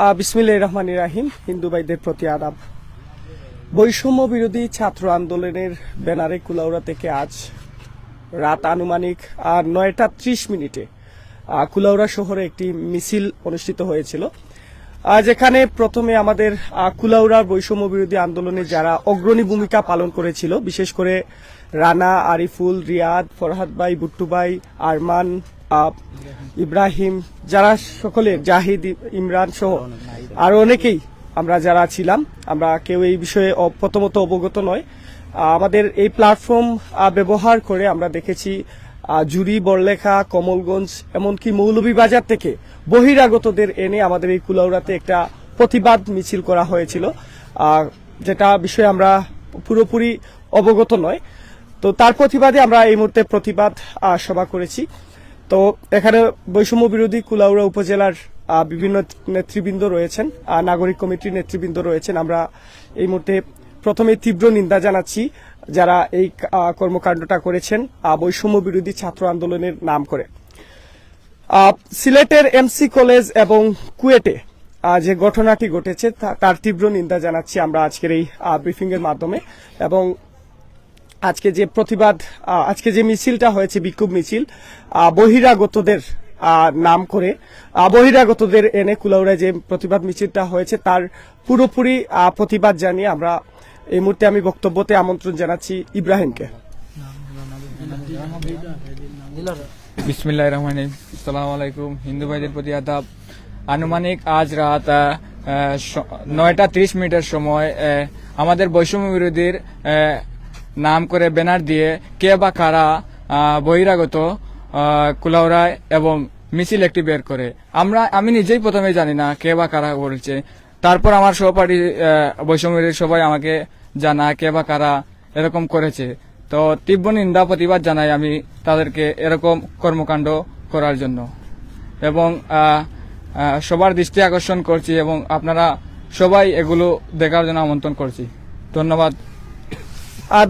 বিসমিল্লাহ রহমান রাহিম হিন্দু ভাইদের প্রতি আদাব। বৈষম্য বিরোধী ছাত্র আন্দোলনের ব্যানারে কুলাউড়া থেকে আজ রাত আনুমানিক নয়টা ত্রিশ মিনিটে কুলাউড়া শহরে একটি মিছিল অনুষ্ঠিত হয়েছিল। এখানে প্রথমে আমাদের কুলাউড়ার বৈষম্য বিরোধী আন্দোলনে যারা অগ্রণী ভূমিকা পালন করেছিল, বিশেষ করে রানা, আরিফুল, রিয়াদ, ফরহাদ ভাই, বুট্টু ভাই, আরমান ইব্রাহিম, যারা সকলে, জাহিদ, ইমরান সহ আরও অনেকেই আমরা যারা ছিলাম, আমরা কেউ এই বিষয়ে প্রথমত অবগত নয়। আমাদের এই প্ল্যাটফর্ম ব্যবহার করে আমরা দেখেছি জুরি বড়লেখা, কমলগঞ্জ, এমনকি মৌলভীবাজার থেকে বহিরাগতদের এনে আমাদের এই কুলাউড়াতে একটা প্রতিবাদ মিছিল করা হয়েছিল। যেটা বিষয়ে আমরা পুরোপুরি অবগত নয়। তো তার প্রতিবাদে আমরা এই মুহূর্তে প্রতিবাদ সভা করেছি। তো এখানে বৈষম্য বিরোধী কুলাউড়া উপজেলার বিভিন্ন নেতৃবৃন্দ রয়েছেন নাগরিক কমিটির নেতৃবৃন্দ রয়েছেন। আমরা এই মুহূর্তে প্রথমে তীব্র নিন্দা জানাচ্ছি যারা এই কর্মকাণ্ডটা করেছেন বৈষম্য বিরোধী ছাত্র আন্দোলনের নাম করে। সিলেটের এমসি কলেজ এবং কুয়েটে যে ঘটনাটি ঘটেছে তার তীব্র নিন্দা জানাচ্ছি আমরা আজকের এই ব্রিফিং এর মাধ্যমে। এবং আজকে যে প্রতিবাদ আজকে যে মিছিলটা হয়েছে, বিক্ষোভ মিছিল বহিরাগতদের নাম করে বহিরাগতদের এনে কুলাউড়ায় যে প্রতিবাদ মিছিলটা হয়েছে, তার পুরোপুরি প্রতিবাদ জানিয়ে আমরা এই মুহূর্তে আমি বক্তব্যতে আমন্ত্রণ জানাচ্ছি ইব্রাহিমকে। বিসমিল্লাহ রহমান সালাম আলাইকুম। হিন্দু ভাইদের প্রতি আদাব। আনুমানিক আজ রাত নয়টা ত্রিশ মিনিটের সময় আমাদের বৈষম্য বিরোধীর নাম করে ব্যানার দিয়ে কে বা কারা বহিরাগত আহ, কুলাউড়ায় এবং মিছিল একটি বের করে। আমরা আমি নিজেই প্রথমে জানি না কে বা কারা বলছে। তারপর আমার সহপাঠী বৈষম্য বিরোধী সবাই আমাকে জানা কে বা কারা এরকম করেছে। তো তীব্র নিন্দা, প্রতিবাদ জানাই আমি তাদেরকে এরকম কর্মকাণ্ড করার জন্য। এবং সবার দৃষ্টি আকর্ষণ করছি এবং আপনারা সবাই এগুলো দেখার জন্য আমন্ত্রণ করছি। ধন্যবাদ।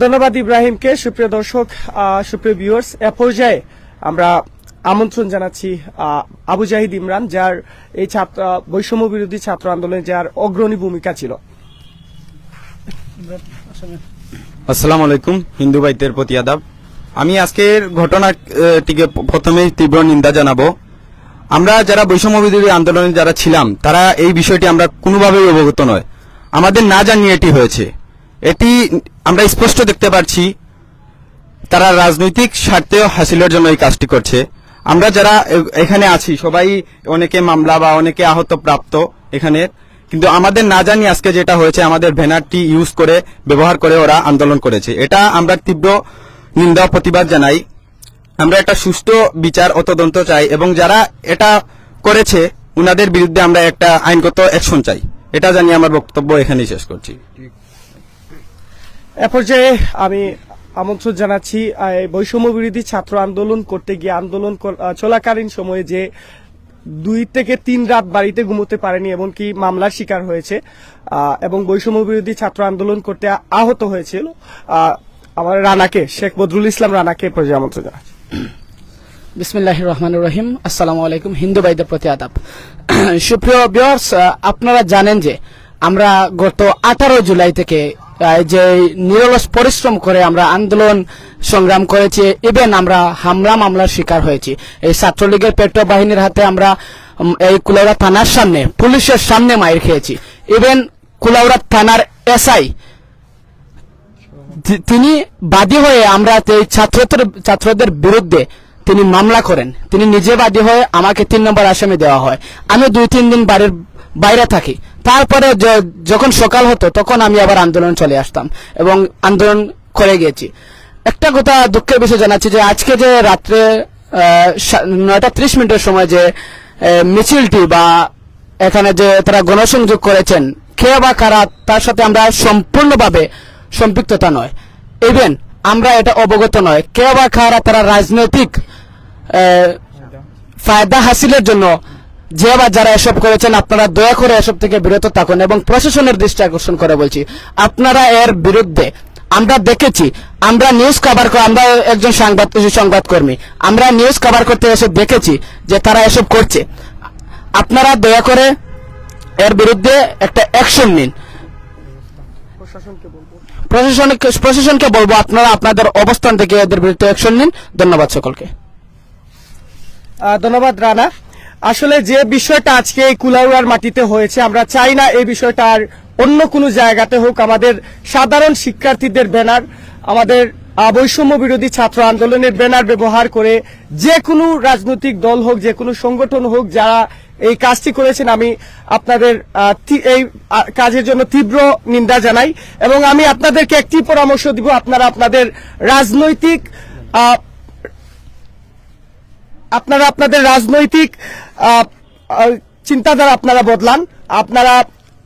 ধন্যবাদ ইব্রাহিমকে। সুপ্রিয় দর্শক সুপ্রিয় ভিউয়ার্স এ পর্যায়ে আমরা আমন্ত্রণ জানাচ্ছি আবু জাহিদ ইমরান, যার এই ছাত্র বৈষম্য বিরোধী ছাত্র আন্দোলনে যার অগ্রণী ভূমিকা ছিল। আসসালামু আলাইকুম, হিন্দু ভাইদের প্রতি আদাব। আমি আজকের ঘটনাটিকে প্রথমে তীব্র নিন্দা জানাব। আমরা যারা বৈষম্য বিরোধী আন্দোলনে যারা ছিলাম, তারা এই বিষয়টি আমরা কোনোভাবেই অবগত নয়। আমাদের না জানিয়ে এটি হয়েছে। এটি আমরা স্পষ্ট দেখতে পাচ্ছি তারা রাজনৈতিক স্বার্থে হাসিলের জন্য এই কাজটি করছে। আমরা যারা এখানে আছি, সবাই অনেকে মামলা বা অনেকে আহত প্রাপ্ত এখানে কিন্তু আমাদের না জানি আজকে যেটা হয়েছে, আমাদের ব্যানারটি ইউজ করে, ব্যবহার করে ওরা আন্দোলন করেছে। এটা আমরা তীব্র নিন্দা প্রতিবাদ জানাই। আমরা একটা সুষ্ঠু বিচার ও তদন্ত চাই এবং যারা এটা করেছে, উনাদের বিরুদ্ধে আমরা একটা আইনগত অ্যাকশন চাই। এটা জানিয়ে আমার বক্তব্য, এখানেই শেষ করছি। এ পর্যায়ে আমি আমন্ত্রণ জানাচ্ছি বৈষম্য বিরোধী ছাত্র আন্দোলন করতে গিয়ে আন্দোলন চলাকালীন সময়ে যে দুই থেকে তিন রাত বাড়িতে ঘুমোতে পারেনি এমনকি মামলার শিকার হয়েছে। এবং বৈষম্য বিরোধী ছাত্র আন্দোলন করতে আহত হয়েছিল। আমার রানাকে, শেখ বদরুল ইসলাম রানাকে এ পর্যায়ে আমন্ত্রণ জানাচ্ছি। বিসমিল্লাহ রহমান রহিম। আসসালামু আলাইকুম, হিন্দু ভাইদের প্রতি আদাব। সুপ্রিয় বিয়ার্স আপনারা জানেন যে আমরা গত আঠারো জুলাই থেকে যে নিরলস পরিশ্রম করে আমরা আন্দোলন সংগ্রাম করেছি ইভেন আমরা হামলা মামলার শিকার হয়েছি। এই ছাত্রলীগের পেট্রো বাহিনীর হাতে আমরা এই কুলাউড়া থানার সামনে, পুলিশের সামনে মাইর খেয়েছি। ইভেন কুলাউড়া থানার এসআই তিনি বাদী হয়ে আমরা এই ছাত্রদের ছাত্রদের বিরুদ্ধে তিনি মামলা করেন, তিনি নিজে বাদী হয়ে আমাকে তিন নম্বর আসামি দেওয়া হয়। আমি দুই তিন দিন বাড়ির বাইরে থাকি। তারপরে যখন সকাল হতো, তখন আমি আবার আন্দোলন চলে আসতাম এবং আন্দোলন করে গিয়েছি। একটা কথা দুঃখের বিষয় জানাচ্ছি যে, আজকে যে রাত্রে নয়টা ত্রিশ মিনিটের সময় যে মিছিলটি বা এখানে যে তারা গণসংযোগ করেছেন, কে বা কারা, তার সাথে আমরা সম্পূর্ণভাবে সম্পৃক্ততা নয়। ইভেন আমরা এটা অবগত নয়। কে বা কারা তারা রাজনৈতিক ফায়দা হাসিলের জন্য যে বা যারা এসব করেছেন, আপনারা দয়া করে এসব থেকে বিরত থাকুন এবং প্রশাসনের দৃষ্টি আকর্ষণ করে বলছি, আপনারা এর বিরুদ্ধে, আমরা দেখেছি, আমরা নিউজ কভার আমরা একজন সংবাদ সংবাদকর্মী, আমরা নিউজ কভার করতে এসে দেখেছি যে তারা এসব করছে। আপনারা দয়া করে এর বিরুদ্ধে একটা অ্যাকশন নিন। প্রশাসনকে প্রশাসনকে বলব, আপনারা আপনাদের অবস্থান থেকে এদের বিরুদ্ধে অ্যাকশন নিন। ধন্যবাদ সকলকে। ধন্যবাদ রানা। আসলে যে বিষয়টা আজকে এই কুলাউড়ার মাটিতে হয়েছে, আমরা চাই না এই বিষয়টা আর অন্য কোনো জায়গাতে হোক। আমাদের সাধারণ শিক্ষার্থীদের ব্যানার, আমাদের বৈষম্য বিরোধী ছাত্র আন্দোলনের ব্যানার ব্যবহার করে যে কোনো রাজনৈতিক দল হোক, যে কোনো সংগঠন হোক, যারা এই কাজটি করেছেন, আমি আপনাদের এই কাজের জন্য তীব্র নিন্দা জানাই এবং আমি আপনাদেরকে একটি পরামর্শ দিব। আপনারা আপনাদের রাজনৈতিক আপনারা আপনাদের রাজনৈতিক চিন্তাধারা আপনারা বদলান। আপনারা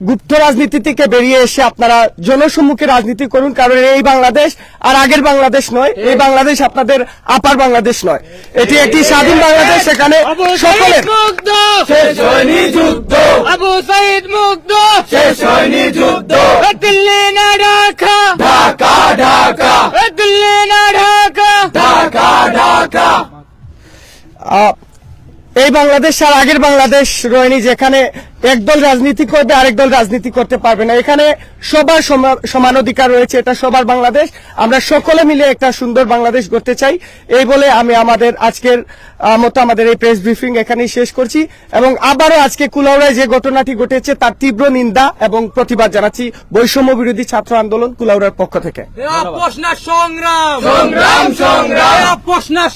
গুপ্ত রাজনীতি থেকে বেরিয়ে এসে আপনারা জনসম্মুখে রাজনীতি করুন কারণ এই বাংলাদেশ আর আগের বাংলাদেশ নয় এই বাংলাদেশ আপনাদের আপার বাংলাদেশ নয়। এটি একটি স্বাধীন বাংলাদেশ সেখানে সকলের ঢাকা। ঢাকা ঢাকা। এই বাংলাদেশ আর আগের বাংলাদেশ রয়নি যেখানে একদল রাজনীতি করবে আরেক দল রাজনীতি করতে পারবে না। এখানে সবার সমান অধিকার রয়েছে এটা সবার বাংলাদেশ। আমরা সকলে মিলে একটা সুন্দর বাংলাদেশ গড়তে চাই। এই বলে আমি আমাদের আজকের মতো আমাদের এই প্রেস ব্রিফিং এখানেই শেষ করছি। এবং আবারও আজকে কুলাউড়ায় যে ঘটনাটি ঘটেছে তার তীব্র নিন্দা এবং প্রতিবাদ জানাচ্ছি। বৈষম্য বিরোধী ছাত্র আন্দোলন কুলাউড়ার পক্ষ থেকে। সংগ্রাম। সংগ্রাম সংগ্রাম।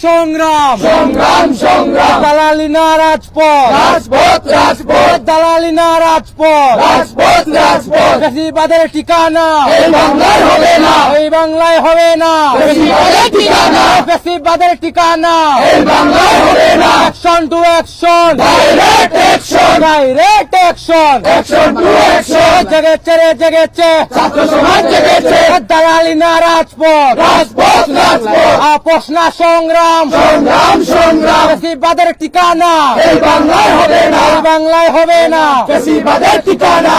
সংগ্রাম। সংগ্রাম সংগ্রাম। দালালি না রাজপথ। রাজপথ রাজপথ। দালালি না রাজপথ। রাজপথ রাজপথ। বেশিবাদের ঠিকানা। এই বাংলায় হবে না। এই বাংলায় হবে না। বেশিবাদের ঠিকানা। বেশিবাদের ঠিকানা। এই বাংলায় হবে না। Action to action direct action direct action action to action জেগেছে রে জেগেছে। ছাত্র সমাজ জেগেছে। দালালি না রাজপথ। রাজপথ রাজপথ। আপোষ না সংগ্রাম। সংগ্রাম সংগ্রাম। বেশিবাদের ঠিকানা। এই বাংলায় হবে না। বাংলায় হবে না। বেশিবাদের ঠিকানা।